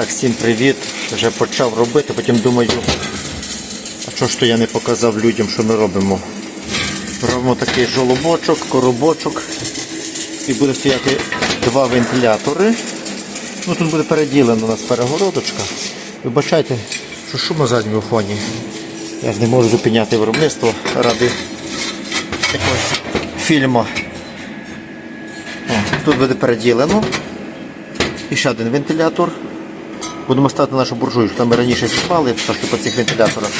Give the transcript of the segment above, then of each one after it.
Так, всім привіт. Вже почав робити, потім думаю, а що ж то я не показав людям, що ми робимо. Робимо такий жолобочок, коробочок. І буде стояти два вентилятори. Ну, Тут буде переділена у нас перегородочка. Вибачайте, що шум на задньому фоні. Я ж не можу зупиняти виробництво ради якогось фільму. Тут буде переділено. І ще один вентилятор. Будемо ставити нашу буржуйку. Там ми раніше знімали трошки по цих вентиляторах,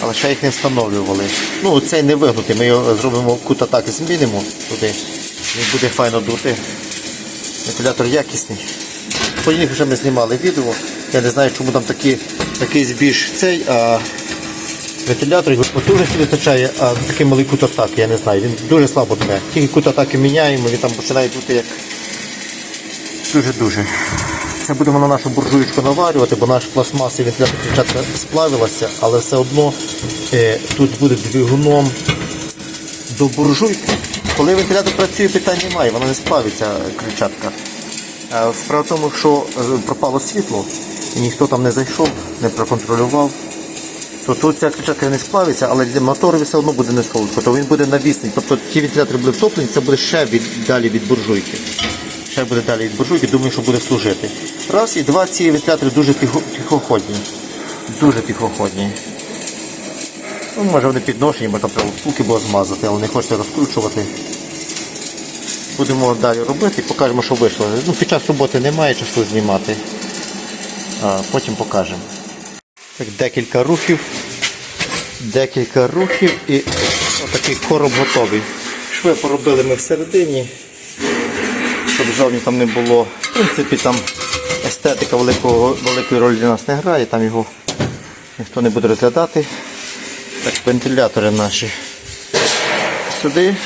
але ще їх не встановлювали. Ну, цей не вигнутий, ми його зробимо кут атаки, змінимо туди. Він буде файно дути. Вентилятор якісний. По них вже ми знімали відео. Я не знаю, чому там такі, такий збіж цей, а вентилятор його потужності вистачає, а такий малий кут атаки, я не знаю. Він дуже слабо дме. Тільки кут атаки міняємо, він там починає бути як дуже-дуже. Це будемо на нашу буржуєчку наварювати, бо наш пластмасовий вентилятор дівчатка сплавилася, але все одно е, тут буде двигуном до буржуйки. Коли вентилятор працює, питань немає, вона не сплавиться кричатка. Е, Справа в тому, що е, пропало світло, і ніхто там не зайшов, не проконтролював. То тут ця кричатка не сплавиться, але для мотору все одно буде не солодко, то він буде навісний. Тобто ті вентилятори були втоплені, це буде ще від, далі від буржуйки. Ще буде далі від буржуйки, думаю, що буде служити. Раз і два ці вентилятори дуже тихо, тихоходні. Дуже тихоходні. Ну, може вони підношені, може там треба впуки було змазати, але не хочеться розкручувати. Будемо далі робити покажемо, що вийшло. Ну, під час роботи немає часу знімати. А, потім покажемо. Так, декілька рухів. Декілька рухів і отакий короб готовий. Шви поробили ми всередині, щоб зовні там не було. В принципі, там естетика великого, великої ролі для нас не грає, там його ніхто не буде розглядати. Так, вентилятори наші. Сюди.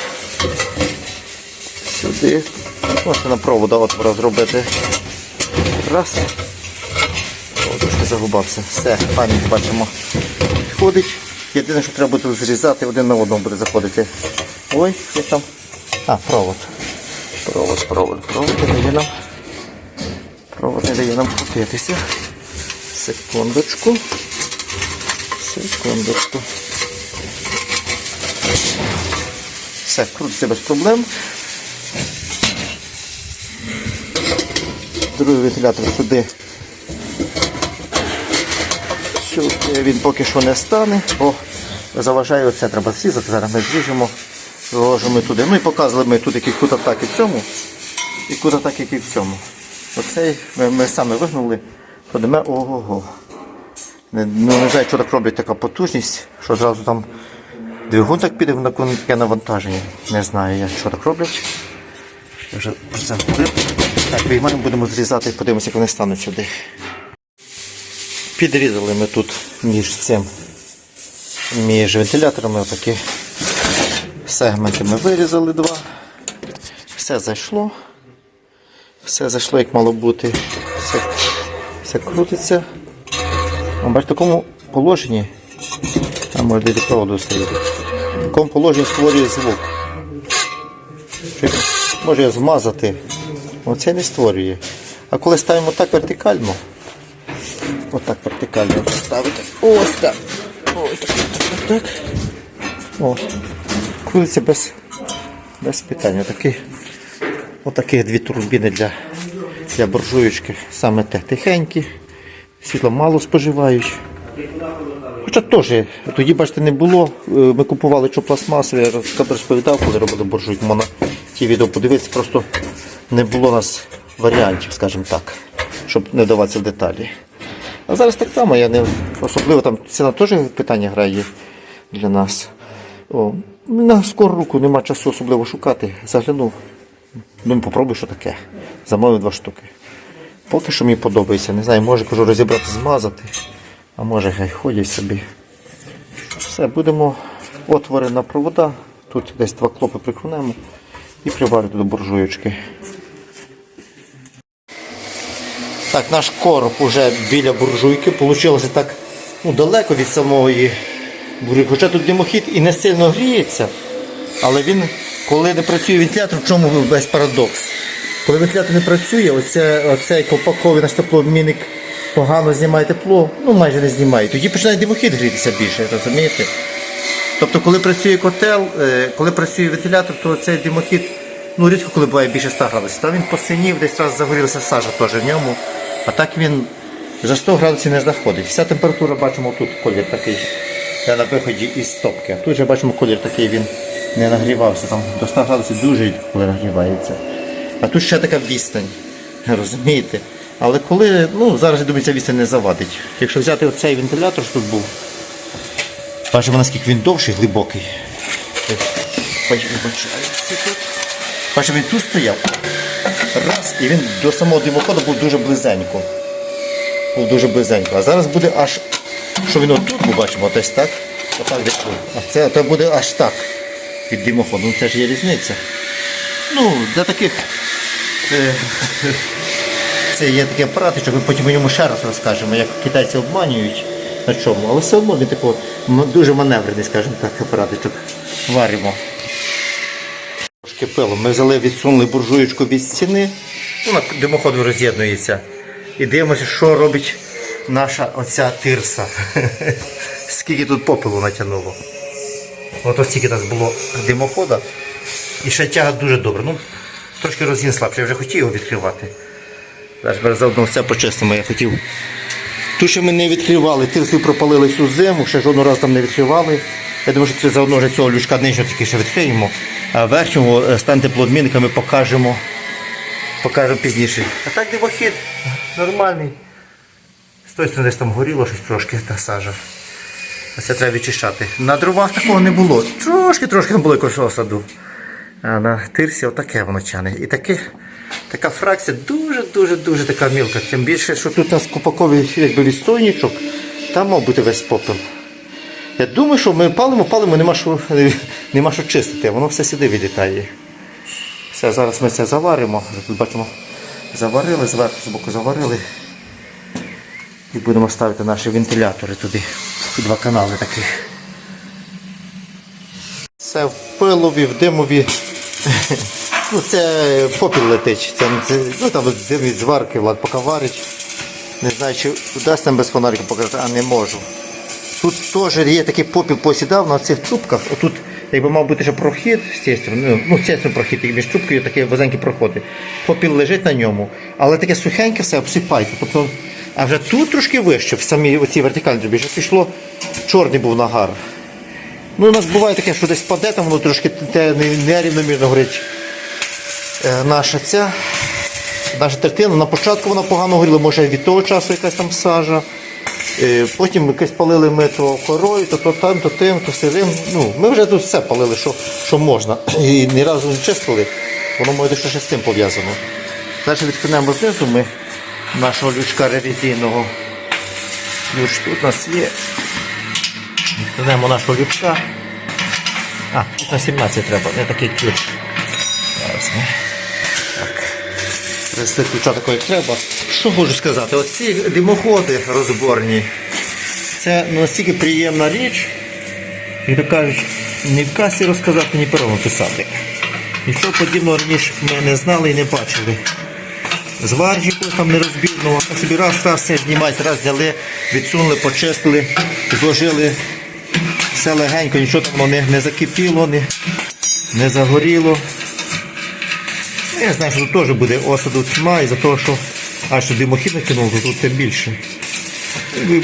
Сюди. Можна на провода отвора зробити. Раз. Трошки загубався. Все, файно бачимо. Підходить. Єдине, що треба буде зрізати, один на одному буде заходити. Ой, що там? А, провод. Провод, провод, провод не дає нам. Провод не дає нам крутитися. Секундочку. Секундочку. Все, крутиться без проблем. Другий вентилятор сюди. Сюди він поки що не стане, бо заважає оце, треба зрізати. Зараз ми зріжемо, вложимо туди. Ну і показували ми тут який кут атаки в цьому і кут атаки який в цьому. Оцей ми, ми саме вигнули, подиме ого-го. Не, ну, не знаю, що так роблять така потужність, що зразу там двигун так піде на таке навантаження. Не знаю я, що так роблять. Я вже про це говорив. Так, виймаємо, будемо зрізати і подивимося, як вони стануть сюди. Підрізали ми тут між цим, між вентиляторами отакі сегменти ми вирізали два. Все зайшло. Все зайшло як мало бути. Все, все крутиться. Бачите, в такому положенні, там може до проводу стоїть. В такому положенні створює звук. Може змазати. Оце не створює. А коли ставимо так вертикально, отак вертикально ставити. Ось так. Ось так, так, крутиться без, без питань. Отакий, отакі дві турбіни для, для буржуєчки. Саме те тихенькі, світло мало споживають. Хоча теж, тоді, бачите, не було. Е, Ми купували що пластмасові, я роз- розповідав, коли робили буржуйку. Можна ті відео подивитися, просто не було у нас варіантів, скажімо так, щоб не вдаватися в деталі. А зараз так само, я не особливо там ціна теж питання грає для нас. О, на скору руку нема часу особливо шукати. Заглянув. Ну, попробуй, що таке. Замовив два штуки. Поки що мені подобається. Не знаю, може кажу розібрати, змазати, а може хай ходять собі. Все, будемо отвори на провода. Тут десь два клопи прикрунемо і приварити до буржуєчки. Так, наш короб уже біля буржуйки. Получилося так ну, далеко від самої. Хоча тут димохід і не сильно гріється, але він, коли не працює вентилятор, в чому весь парадокс? Коли вентилятор не працює, оце, оцей колпаковий наш теплообмінник погано знімає тепло, ну майже не знімає. Тоді починає димохід грітися більше, розумієте? Тобто, коли працює котел, е, коли працює вентилятор, то цей димохід, ну рідко коли буває більше 100 градусів. Там він посинів, десь раз загорілася сажа теж в ньому. А так він за 100 градусів не заходить. Вся температура, бачимо, тут колір такий це на виході із стопки. Тут же бачимо колір такий, він не нагрівався. Там до 100 градусів дуже рідко нагрівається. А тут ще така відстань. Розумієте? Але коли, ну зараз я думаю, ця відстань не завадить. Якщо взяти оцей вентилятор, що тут був, бачимо наскільки він довший, глибокий. Бачимо, він тут стояв. Раз, і він до самого димоходу був дуже близенько. Був дуже близенько. А зараз буде аж, що він отут, ми бачимо, десь так. Отак десь. А це то буде аж так від димоходу. Ну це ж є різниця. Ну, для таких. Е, це є такі апарати, що ми потім у ньому ще раз розкажемо, як китайці обманюють на чому. Але все одно він такий дуже маневрений, скажімо так, апаратичок. Варимо. Трошки пилу. Ми взяли, відсунули буржуєчку від стіни, вона димоходом роз'єднується. І дивимося, що робить наша оця тирса. Скільки тут попелу натягнуло. Ото стільки нас було димохода. І ще тяга дуже добра. Ну, трошки розгін слабший, я вже хотів його відкривати. Зараз заодно все почистимо, я хотів. Ту, що ми не відкривали, тирсу пропалили всю зиму, ще жодного разу там не відкривали. Я думаю, що це заодно вже цього лючка нижнього тільки ще відкриємо. А верхнього е, стан теплообмінниками покажемо. Покажемо пізніше. А так димохід нормальний. Тої сторони десь там горіло щось трошки та сажа. А це треба відчищати. На дровах такого не було. Трошки трошки не було якогось осаду. А на тирсі отаке воно тяне. І таке, така фракція дуже-дуже дуже така мілка. Тим більше, що тут у нас купаковий якби відстойничок, там мав бути весь попел. Я думаю, що ми палимо, палимо, нема що, нема що чистити, воно все сюди відлітає. Все, зараз ми це заваримо. Бачимо, заварили, зверху з боку заварили. І будемо ставити наші вентилятори туди. Два канали такі. Це в пилові, в димові. Ну, це попіл летить. Це, ну, там дим від зварки, Влад поки варить. Не знаю, чи вдасться нам без фонарика показати, а не можу. Тут теж є такий попіл посідав на цих трубках. Отут, якби мав бути ще прохід з цієї сторони, ну, ну з цієї сторони прохід, і між трубкою такі вузенькі проходи. Попіл лежить на ньому, але таке сухеньке все обсипається. Тобто, а вже тут трошки вище, в самій оцій вертикальній трубі, вже пішло, чорний був нагар. Ну, у нас буває таке, що десь паде, там воно трошки те нерівномірно горить. Е, наша ця, наша третина. На початку вона погано горіла, може від того часу якась там сажа. Е, Потім якось палили ми то корою, то, то там, то тим, то сирим. Ну, ми вже тут все палили, що, що можна. І ні разу не чистили. Воно може дещо ще з тим пов'язано. Далі відкинемо знизу ми нашого лючка ревізійного. Ключ тут у нас є. Відкинемо нашого лючка. А, тут на 17 треба, не такий ключ. Зараз ми. Так. Принесли ключа такого треба. Що можу сказати? Оці димоходи розборні. Це ну, настільки приємна річ. Як то кажуть, ні в касі розказати, ні пером писати. Нічого подібного раніше ми не знали і не бачили. Зваржі якогось там нерозбірного, собі раз, раз все знімають, раз зняли, відсунули, почистили, зложили все легенько, нічого там воно не, не закипіло, не, не загоріло. Я знаю, що тут теж буде осаду тьма, і за того, що аж що димохід натягнув, то тут тим більше.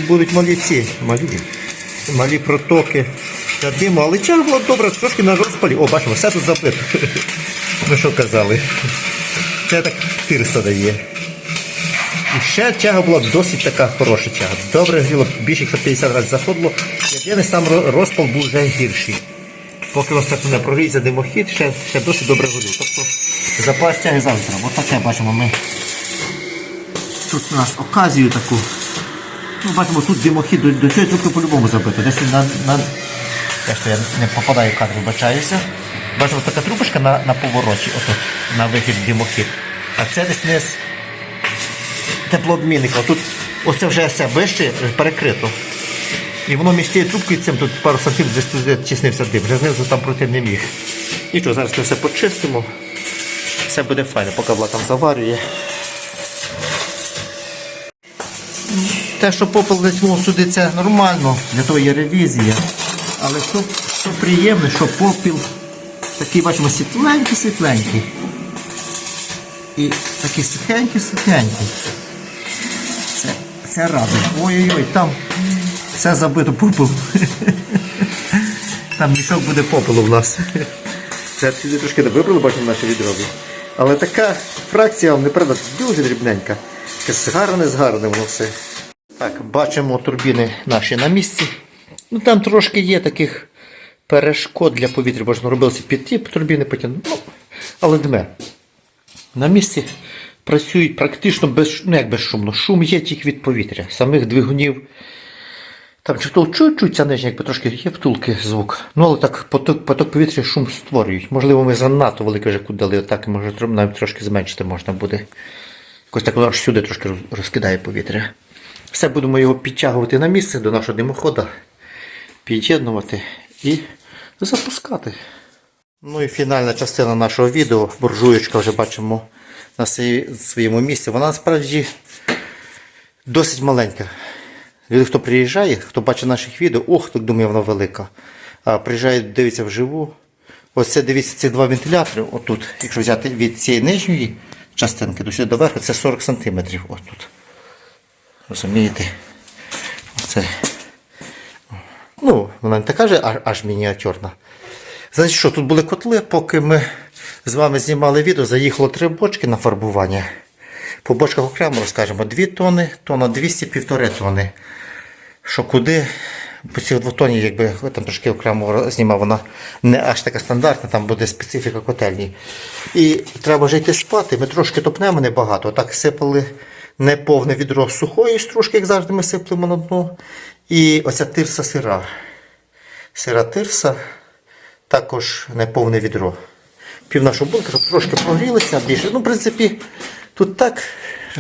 Будуть малі ці, малі, малі протоки для диму, але чого було добре, трошки на розпалі. О, бачимо, все тут забито. Ми що казали. Це так тирса дає. І ще тяга була досить така хороша тяга. Добре гріло, більше як 150 разів заходило. Єдиний сам розпал був вже гірший. Поки ось так не прогріється димохід, ще, ще досить добре горів. Тобто запас тяги завтра. Ось таке бачимо ми. Тут у нас оказію таку. Ну, бачимо, тут димохід до, до цієї трубки по-любому забито. Десь на, на... Те, що я не попадаю в кадр, вибачаюся. Бачимо, така трубочка на, на повороті, отут, на вихід димохід. А це десь низ теплообмінника. Тут оце вже все вище перекрито. І воно між тією трубкою цим тут пару сантиметрів десь туди тіснився дим. Вже знизу там пройти не міг. І що, зараз ми все почистимо. Все буде файно, поки Влад там заварює. те, що попел затягнув сюди, це нормально, для того є ревізія. Але що, що приємне, що попіл такий, бачимо, світленький, світленький. І такий сухенький, сухенький. Це, це радує. Ой-ой-ой, там все забито попелом. Там мішок буде попелу в нас. Це сюди трошки вибрали, бачимо наші відроби. Але така фракція вам не правда, дуже дрібненька. Таке згарне, згарне воно все. Так, бачимо турбіни наші на місці. Ну там трошки є таких перешкод для повітря, бо ж під ті турбіни потім. Ну, але дме. На місці працюють практично без, ну, як безшумно. Шум є тільки від повітря, самих двигунів. Там чи чуть-чуть ця нижня, якби трошки є втулки звук. Ну, але так поток, поток повітря шум створюють. Можливо, ми занадто великий вже куди дали, так може навіть трошки зменшити можна буде. Якось так воно аж сюди трошки розкидає повітря. Все будемо його підтягувати на місце до нашого димохода, під'єднувати і запускати. Ну і фінальна частина нашого відео. Буржуєчка вже бачимо на своєму місці. Вона насправді досить маленька. Люди, хто приїжджає, хто бачить наших відео, ох, так думає, вона велика. А приїжджає, дивиться вживу. Ось це дивіться ці два вентилятори. Отут, якщо взяти від цієї нижньої частинки до сюди до верху, це 40 см. Отут. Розумієте? Оце. Ну, вона не така же аж, мініатюрна. Значить що, тут були котли, поки ми з вами знімали відео, заїхало три бочки на фарбування. По бочках окремо розкажемо 2 тони, тонна 200, півтори тони. Що куди? По цих двох тоні, якби там трошки окремо знімав, вона не аж така стандартна, там буде специфіка котельні. І треба вже йти спати. Ми трошки топнемо небагато. Так сипали не повне відро сухої стружки, як завжди ми сиплемо на дно. І оця тирса сира. Сира тирса, також не повне відро. Пів нашого бункера, щоб трошки прогрілися більше. Ну, в принципі, тут так,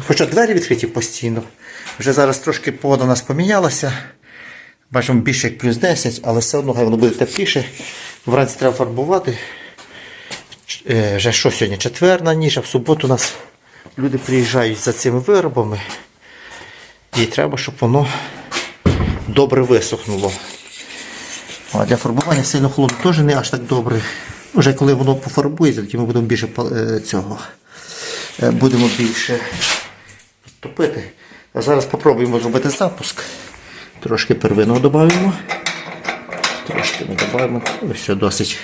хоча двері відкриті постійно. Вже зараз трошки погода у нас помінялася. Бачимо більше як плюс 10, але все одно хай воно буде тепліше. Вранці треба фарбувати. Е, Вже що сьогодні? Четвер на ніч, а в суботу у нас люди приїжджають за цими виробами. І треба, щоб воно добре висохнуло. А для фарбування сильно холодно теж не аж так добре. Вже коли воно пофарбується, тоді ми будемо більше е, цього. е, Будемо більше топити. А зараз спробуємо зробити запуск. Трошки первинного додаємо. Трошки ми додаємо. Все досить.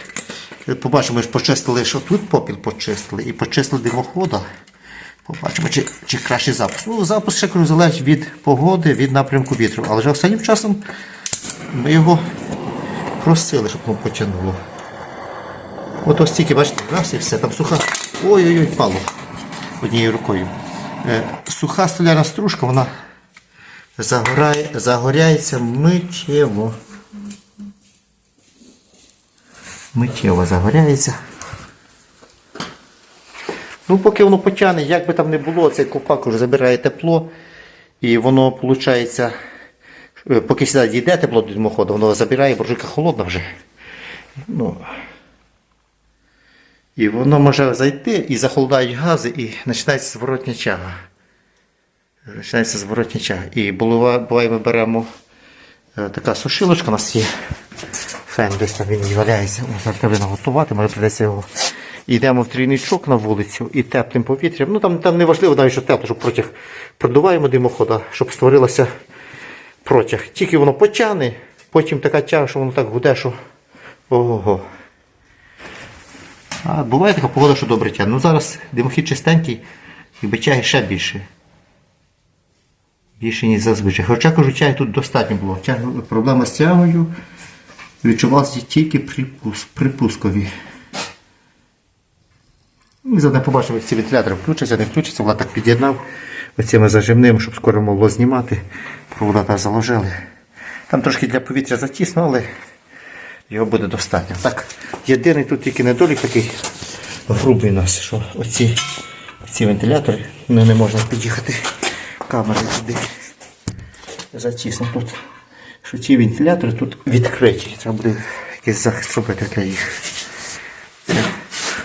Е, Побачимо, ми ж почистили, що тут попіл почистили і почистили димохода. Побачимо, чи, чи кращий запуск. Ну, запуск ще залежить від погоди, від напрямку вітру. Але вже останнім часом ми його просили, щоб воно потягнуло. От ось тільки, бачите, раз і все, там суха. Ой-ой-ой, впало однією рукою. Е, суха столяна стружка, вона загорає, загоряється миттєво. Миттєво загоряється. Ну, поки воно потягне, як би там не було, цей копак вже забирає тепло. І воно, виходить, е, поки сюди дійде тепло до димоходу, воно забирає, буржуйка холодна вже. Ну, і воно може зайти і захолодають гази, і починається зворотня чага. Починається зворотня чага. І буває, ми беремо е, така сушилочка у нас є. Фен десь там він валяється. Зараз треба наготувати, може придеться його. І Йдемо в трійничок на вулицю і теплим повітрям. Ну там, там не важливо навіть, що тепло, щоб протяг продуваємо димохода, щоб створилося протяг. Тільки воно потягне, потім така тяга, що воно так гуде, що ого. А буває така погода, що добре тягне. Ну зараз димохід чистенький, якби тяги ще більше. Більше, ніж зазвичай. Хоча кажу, тяги тут достатньо було. Тяг- Проблема з тягою відчувалася тільки при, пус- І заодно побачимо, як ці вентилятори включаться, не включаться. Влад так під'єднав оцими зажимними, щоб скоро могло знімати. Провода так заложили. Там трошки для повітря затісно, але його буде достатньо. Так, єдиний тут тільки недолік такий грубий у нас, що оці, оці вентилятори ну, не можна під'їхати камери туди. Затісно тут. Що ці вентилятори тут відкриті. Треба буде якийсь захист робити для їх.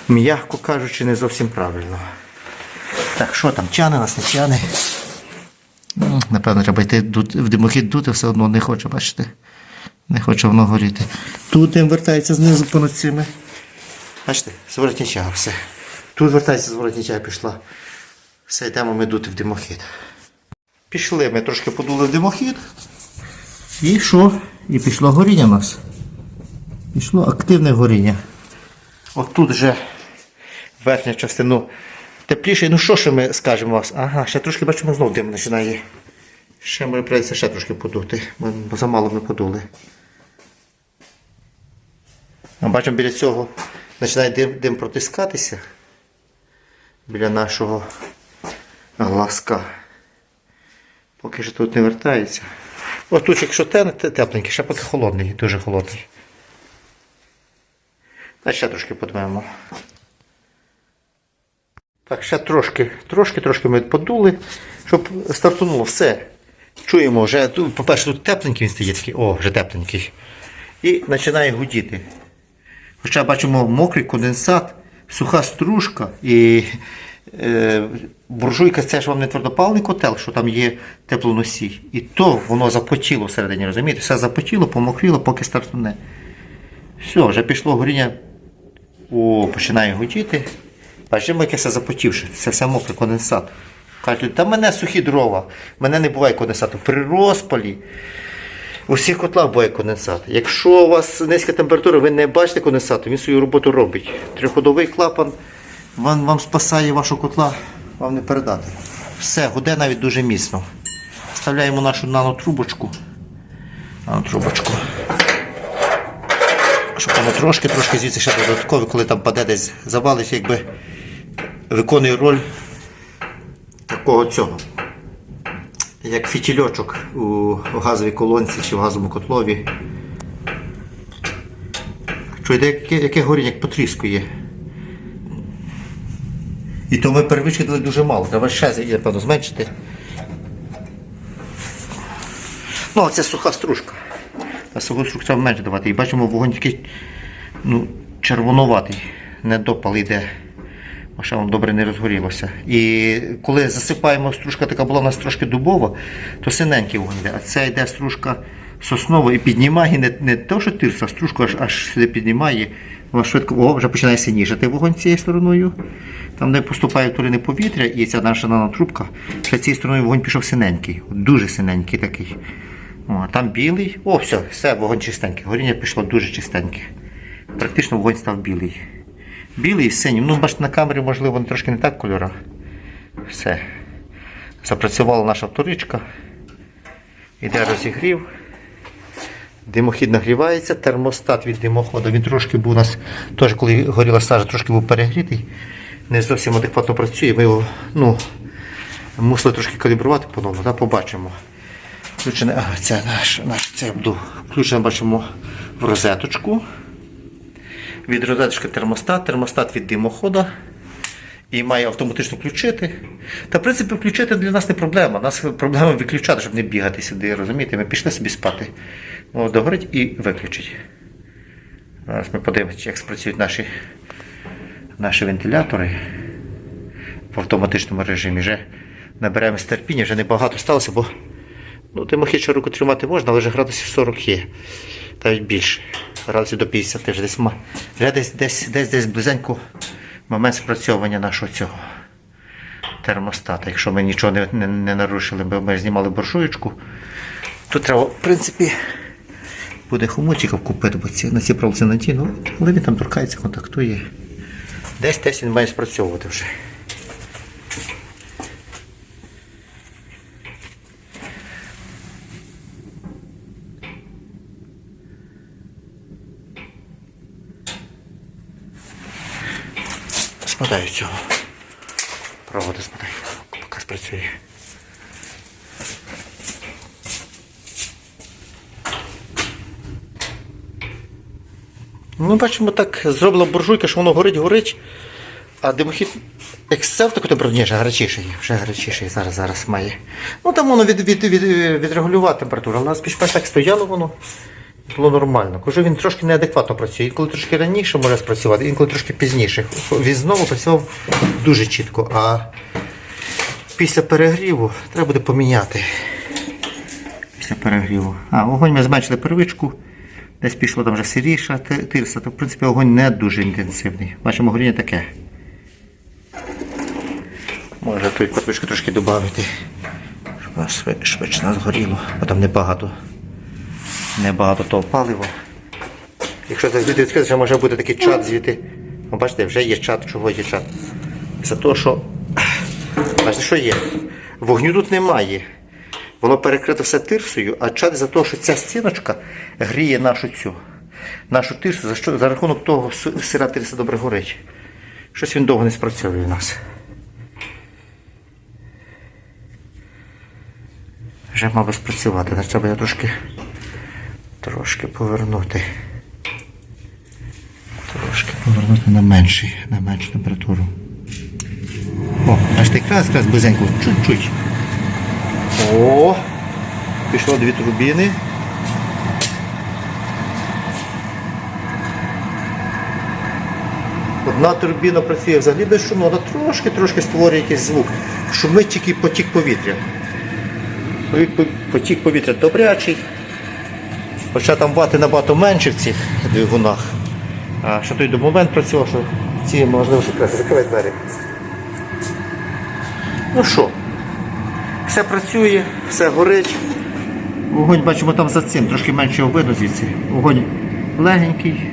М'яко кажучи, не зовсім правильно. Так, що там, тяне нас, не тяне? Угу. Напевно, треба йти в димохід дути, все одно не хоче, бачите? Не хоче воно горіти. Тут дим вертається знизу понад цими. Бачите, з воротнича все. Тут вертається з воротнича пішла. Все, йдемо ми дути в димохід. Пішли, ми трошки подули в димохід. І що? І пішло горіння у нас. Пішло активне горіння. От тут вже верхня частина тепліше. Ну що ще ми скажемо вас? Ага, ще трошки бачимо знов дим починає. Ще може прийдеться ще трошки подути, бо замало ми подули. А бачимо біля цього починає дим, дим протискатися. Біля нашого глазка. Поки що тут не вертається. Ось тут, якщо те, те- тепленький, ще поки холодний, дуже холодний. Та ще трошки подмемо. Так, ще трошки, трошки, трошки ми подули, щоб стартануло все. Чуємо, вже по-перше, тут тепленький він стає такий, о, вже тепленький. І починає гудіти. Хоча бачимо мокрий конденсат, суха стружка і е, буржуйка це ж вам не твердопаливний котел, що там є теплоносій. І то воно запотіло всередині, розумієте? Все запотіло, помокріло, поки стартуне. Все, вже пішло горіння. О, починає гудіти. Бачимо, яке все запотівше. Це все мокрий конденсат. Кажуть, та мене сухі дрова, мене не буває конденсату. При розпалі у всіх котлах буває конденсат. Якщо у вас низька температура, ви не бачите конденсату, він свою роботу робить. Триходовий клапан вам, вам спасає вашого котла, вам не передати. Все, гуде навіть дуже міцно. Вставляємо нашу нанотрубочку. Нанотрубочку. Щоб воно трошки, трошки звідси ще додатково, коли там паде десь завалить, якби виконує роль такого цього. Як фітільочок у газовій колонці чи в газовому котлові. Чуєте, яке, яке горіння, як потріскує. І то ми перевищили дали дуже мало. Треба ще, напевно, зменшити. Ну, це суха стружка. На суху стружку треба менше давати. І бачимо, вогонь такий ну, червонуватий, недопал йде. Вам добре не розгорілося. І коли засипаємо стружка, така була у нас трошки дубова, то синенький вогонь йде. А це йде стружка соснова і піднімає не, не то, що тирса, а стружку аж, аж сюди піднімає. Вона швидко о, вже починає синішати вогонь цією стороною. Там, де поступає вторинне повітря, і ця наша нанотрубка, ще цією стороною вогонь пішов синенький. Дуже синенький такий. О, там білий. О, все, все, вогонь чистенький. Горіння пішло дуже чистеньке. Практично вогонь став білий. Білий і синій. Ну, бачите, на камері, можливо, трошки не так кольора. Все. Запрацювала наша вторичка. Іде розігрів. Димохід нагрівається, термостат від димоходу. Він трошки був у нас, теж коли горіла сажа, трошки був перегрітий. Не зовсім адекватно працює. Ми його ну, мусили трошки калібрувати по-новому, да, побачимо. Включене, ага, це наш, наш це буду. Включено бачимо в розеточку. Від розеточки термостат, термостат від димохода. І має автоматично включити. Та, в принципі, включити для нас не проблема. Нас проблема виключати, щоб не бігати сюди, розумієте? Ми пішли собі спати. Воно догорить і виключить. Зараз ми подивимося, як спрацюють наші, наші вентилятори в автоматичному режимі. Вже наберемо терпіння, вже небагато сталося, бо ну, ще руку тримати можна, але вже градусів 40 є. Навіть більше. Градусів до 50 вже десь, вже десь, десь, десь, десь близенько момент спрацьовування нашого цього термостата. Якщо ми нічого не, не, не нарушили, бо ми знімали буржуєчку, то треба, в принципі, буде хомутиків купити, бо ці, на ці проволоці надійно, але він там торкається, контактує. Десь десь він має спрацьовувати вже. Спадаю цього. Проводи спадаю, поки спрацює. Ну, бачимо, так зробила буржуйка, що воно горить, горить. А димохід Excel таку температуру, ні, вже гарячіший, вже гарячіший зараз, зараз має. Ну там воно від, від, від, відрегулювати температуру. У нас більш так стояло воно. Було нормально. Кажу, він трошки неадекватно працює. Інколи трошки раніше може спрацювати, інколи трошки пізніше. Він знову працював дуже чітко. А після перегріву треба буде поміняти. після перегріву. А, вогонь ми зменшили первичку. Десь пішло там вже сиріша тирса, то в принципі вогонь не дуже інтенсивний. Бачимо, горіння таке. Може тут трошки додати, щоб швидше нас горіло, бо там небагато. Небагато того палива. Якщо це звідти відкрити, вже може бути такий чат звідти. О, бачите, вже є чат, чого є чат. За те, що. Бачите, що є? Вогню тут немає. Воно перекрито все тирсою, а чат за те, що ця стіночка гріє нашу цю. Нашу тирсу, за, що, за рахунок того сира тирса добре горить. Щось він довго не спрацьовує у нас. Вже мав би спрацювати, треба я трошки, трошки повернути. Трошки повернути на менший, на меншу температуру. О, бачите, якраз, якраз близенько, чуть-чуть. О, пішло дві турбіни. Одна турбіна працює взагалі без шуму, вона трошки-трошки створює якийсь звук. Шумить тільки потік повітря. Потік повітря добрячий. Хоча там вати набагато менше в цих двигунах. А що той до момент працював, що ці можливо закривай двері. Ну що, все працює, все горить. Вогонь бачимо там за цим, трошки менше видно звідси. Вогонь легенький,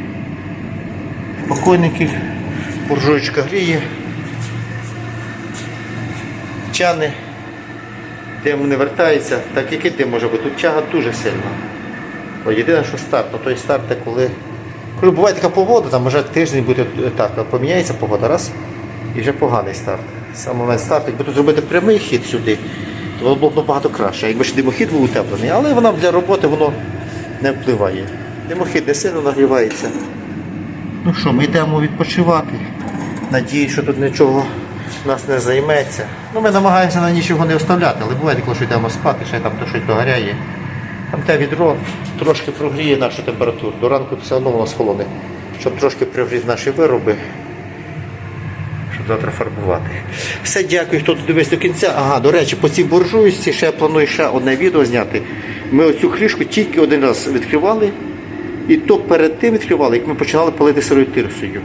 спокійненький, буржуєчка гріє, чани, дим не вертається, так який дим може бути? Тут тяга дуже сильна. О, єдине, що старт, ну той старт, це коли. Коли буває така погода, там може тиждень буде так, поміняється погода, раз, і вже поганий старт. Сам момент старту, якби тут зробити прямий хід сюди, то воно було б набагато краще. Якби ж димохід був утеплений, але вона для роботи воно не впливає. Димохід не сильно нагрівається. Ну що, ми йдемо відпочивати. Надіюсь, що тут нічого нас не займеться. Ну, ми намагаємося на нічого не оставляти, але буває, коли що йдемо спати, ще там то щось догоряє. Там те відро трошки прогріє нашу температуру. До ранку все одно воно схолоне, щоб трошки прогріти наші вироби, щоб завтра фарбувати. Все, дякую, хто дивився до кінця. Ага, до речі, по цій буржуйці ще я планую ще одне відео зняти. Ми оцю кришку тільки один раз відкривали, і то перед тим відкривали, як ми починали палити сирою тирсою.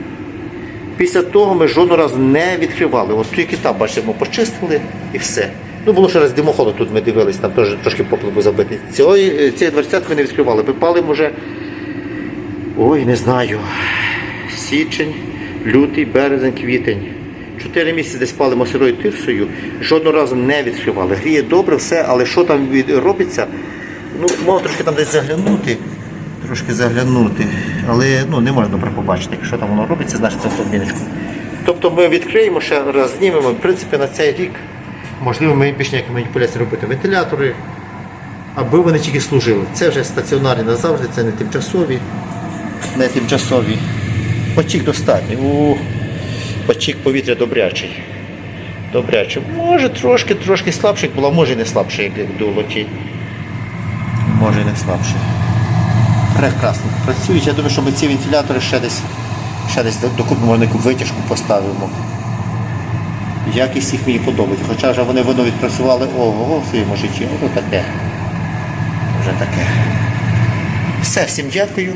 Після того ми жодного разу не відкривали. От тільки там, бачимо, почистили і все. Ну, було ще раз димоходу тут ми дивились, там теж трошки поплив забитий. Цієї, цієї дверцятки не відкривали. Ми палимо вже, ой, не знаю, січень, лютий, березень, квітень. Чотири місяці десь палимо сирою тирсою, жодного разу не відкривали. Гріє добре все, але що там робиться, ну, можна трошки там десь заглянути трошки заглянути, але ну, не можна добре побачити, якщо там воно робиться, значить це турбіночку. Тобто ми відкриємо ще раз знімемо. В принципі, на цей рік можливо ми більш ніякі маніпуляції робити. Вентилятори, аби вони тільки служили. Це вже стаціонарні назавжди, це не тимчасові. Не тимчасові. Потік достатній. У, потік повітря добрячий. Добрячий. Може трошки, трошки слабший була, може і не слабший, як дуло ті. Може і не слабший. Прекрасно. Працюють. Я думаю, що ми ці вентилятори ще десь, ще десь докупимо витяжку поставимо. Якість їх мені подобається. Хоча вже вони воно відпрацювали ого в своєму житті. Ото таке. Вже таке. Все, всім дякую.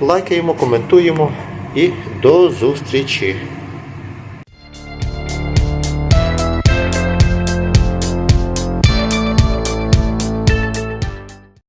Лайкаємо, коментуємо і до зустрічі.